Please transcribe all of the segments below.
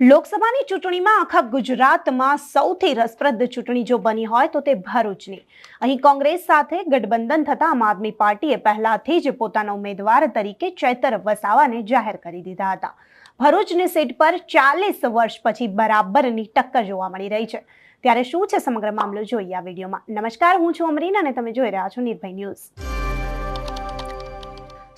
લોકસભાની ચૂંટણીમાં આખા ગુજરાતમાં સૌથી રસપ્રદ ચૂંટણી જો બની હોય તો તે ભરૂચની. અહીં કોંગ્રેસ સાથે ગઠબંધન થતા આમ આદમી પાર્ટીએ પહેલાથી જ પોતાના ઉમેદવાર તરીકે ચૈતર વસાવાને જાહેર કરી દીધા હતા. ભરૂચની સીટ પર ચાલીસ વર્ષ પછી બરાબરની ટક્કર જોવા મળી રહી છે. ત્યારે શું છે સમગ્ર મામલો જોઈએ આ વિડીયોમાં. નમસ્કાર, હું છું અમરીન અને તમે જોઈ રહ્યા છો નિર્ભય ન્યૂઝ.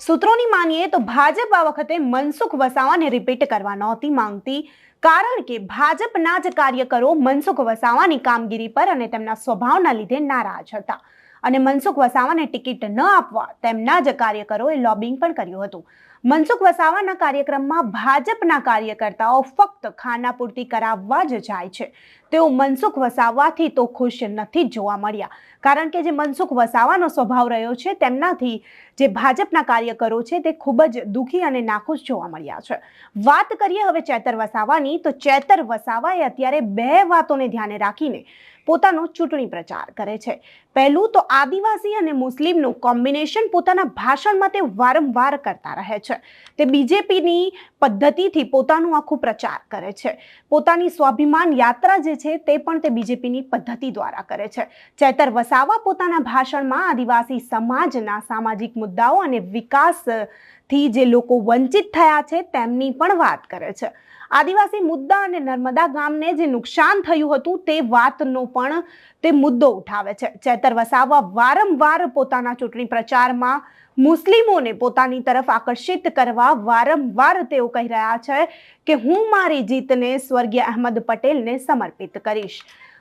સૂત્રોની માનીએ તો ભાજપ આ વખતે મનસુખ વસાવાને રિપીટ કરવા નહોતી માંગતી, કારણ કે ભાજપના જ કાર્યકરો મનસુખ વસાવાની કામગીરી પર અને તેમના સ્વભાવના લીધે નારાજ હતા. અને મનસુખ વસાવાને ટિકિટ ન આપવા તેમના જ કાર્યકરોએ લોબિંગ પણ કર્યું હતું. મનસુખ વસાવાના કાર્યક્રમમાં ભાજપના કાર્યકર્તાઓ ફક્ત ખાનાપૂર્તિ કરાવવા જ જાય છે. તેઓ મનસુખ વસાવાથી તો ખુશ નથી જોવા મળ્યા. કારણ કે જે મનસુખ વસાવાનો સ્વભાવ રહ્યો છે, તેમનાથી જે ભાજપના કાર્યકરો છે, તે ખૂબ જ દુઃખી અને નાખુશ જોવા મળ્યા છે. વાત કરીએ હવે ચેતર વસાવાની, તો ચેતર વસાવાએ અત્યારે બે વાતોને ધ્યાને રાખીને પોતાનો ચૂંટણી પ્રચાર કરે છે. પહેલું તો આદિવાસી અને મુસ્લિમનું કોમ્બિનેશન પોતાના ભાષણમાં તે વારંવાર કરતા રહે છે. તે બીજેપીની પદ્ધતિથી પોતાનું આખું પ્રચાર કરે છે. પોતાની સ્વાભિમાન યાત્રા જે છે તે પણ તે બીજેપીની પદ્ધતિ દ્વારા કરે છે. ચેતર વસાવા પોતાના ભાષણમાં આદિવાસી સમાજના સામાજિક મુદ્દાઓ અને વિકાસથી જે લોકો વંચિત થયા છે તેમની પણ વાત કરે છે. આદિવાસી મુદ્દા અને નર્મદા ગામને જે નુકસાન થયું હતું તે વાતનો પણ તે મુદ્દો ઉઠાવે છે. ચેતર વસાવા વારંવાર પોતાના ચૂંટણી પ્રચારમાં મુસ્લિમોને પોતાની તરફ આકર્ષિત કરવા વારંવાર તેઓ કહી રહ્યા છે કે હું મારી જીતને સ્વર્ગીય અહેમદ પટેલને સમર્પિત કરીશ.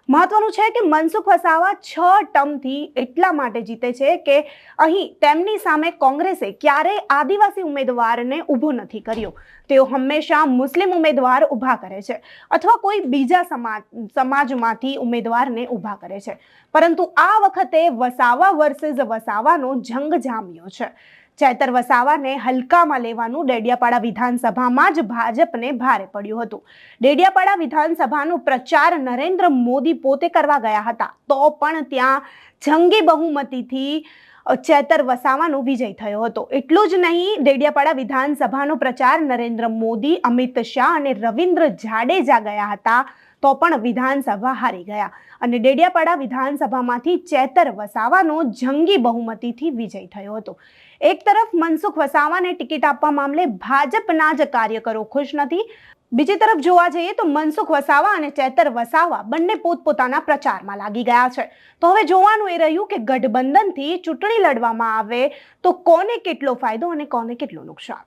મહત્વનું છે કે મનસુખ વસાવા છ ટર્મથી એટલા માટે જીતે છે કે અહીં તેમની સામે કોંગ્રેસે ક્યારેય આદિવાસી ઉમેદવારને ઊભો નથી કર્યો. તેઓ હંમેશા મુસ્લિમ ઉમેદવાર ઊભા કરે છે અથવા કોઈ બીજા સમાજ સમાજમાંથી ઉમેદવારને ઊભા કરે છે. પરંતુ આ વખતે વસાવા વર્સેસ વસાવાનો જંગ જામ્યો છે. ચૈતર વસાવાને હલકામાં લેવાનું ડેડિયાપાડા વિધાનસભામાં જ ભાજપને ભારે પડ્યું હતું. ડેડિયાપાડા વિધાનસભાનો પ્રચાર નરેન્દ્ર મોદી પોતે કરવા ગયા હતા. તો પણ ત્યાં જંગી બહુમતીથી ચેતર વસાવાનો વિજય થયો હતો. એટલું જ નહીં, ડેડિયાપાડા વિધાનસભાનો પ્રચાર નરેન્દ્ર મોદી, અમિત શાહ અને રવિન્દ્ર જાડેજા ગયા હતા. તો પણ વિધાનસભા હારી ગયા. અને ડેડિયાપાડા વિધાનસભામાંથી ચેતર વસાવાનો જંગી બહુમતીથી વિજય થયો હતો. એક તરફ મનસુખ વસાવાને ટિકિટ આપવા મામલે ભાજપના જ કાર્યકરો ખુશ નથી. બીજી તરફ જોવા જઈએ તો મનસુખ વસાવા અને ચેતર વસાવા બંને પોતપોતાના પ્રચારમાં લાગી ગયા છે. તો હવે જોવાનું એ રહ્યું કે ગઠબંધનથી ચૂંટણી લડવામાં આવે તો કોને કેટલો ફાયદો અને કોને કેટલું નુકસાન?